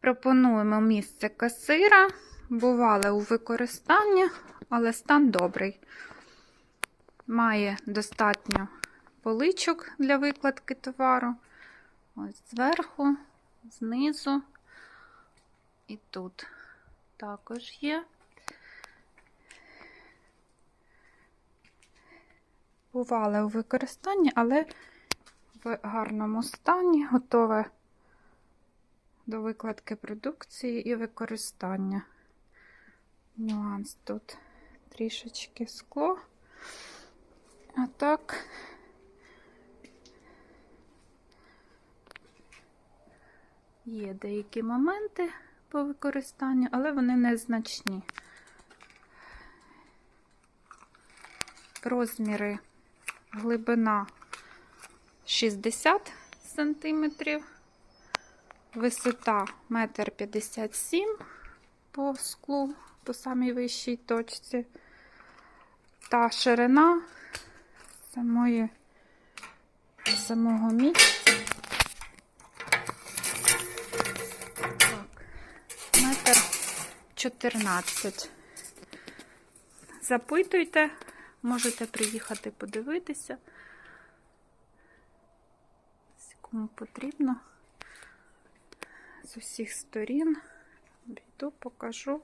Пропонуємо місце касира. Бували у використанні, але стан добрий. Має достатньо поличок для викладки товару. Ось зверху, знизу і тут також є. Бували у використанні, але в гарному стані, готове до викладки продукції і використання. Нюанс тут трішечки скло. А так є деякі моменти по використанню, але вони незначні. Розміри глибина 60 сантиметрів. Висота 1,57 м по склу, по самій вищій точці. Та ширина самої, самого місця. Так, метр 14. Запитуйте, можете приїхати подивитися. Кому потрібно з усіх сторін. Обійду, покажу.